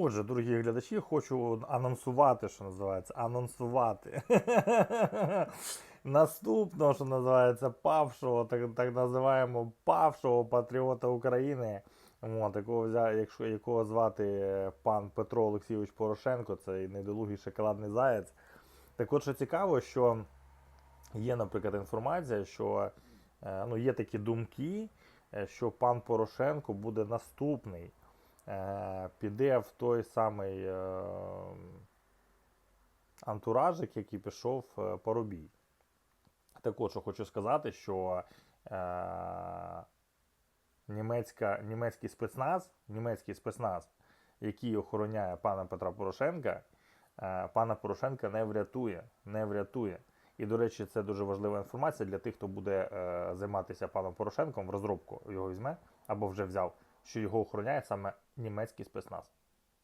Отже, дорогі глядачі, хочу анонсувати, що називається, анонсувати. Наступного, що називається, павшого, так, так називаємо павшого патріота України. От, якого, якщо, якого звати е, пан Петро Олексійович Порошенко, цей недолугий шоколадний заяць. Так от, що цікаво, що є, наприклад, інформація, що е, ну, є такі думки, е, що пан Порошенко буде наступний піде в той самий е, антуражик, який пішов е, Парубій. Так от, що хочу сказати, що е, німецька, німецький спецназ, німецький спецназ, який охороняє пана Петра Порошенка, е, пана Порошенка не врятує. Не врятує. І, до речі, це дуже важлива інформація для тих, хто буде е, займатися паном Порошенком в розробку його візьме або вже взяв, що його охороняє саме німецький спецназ.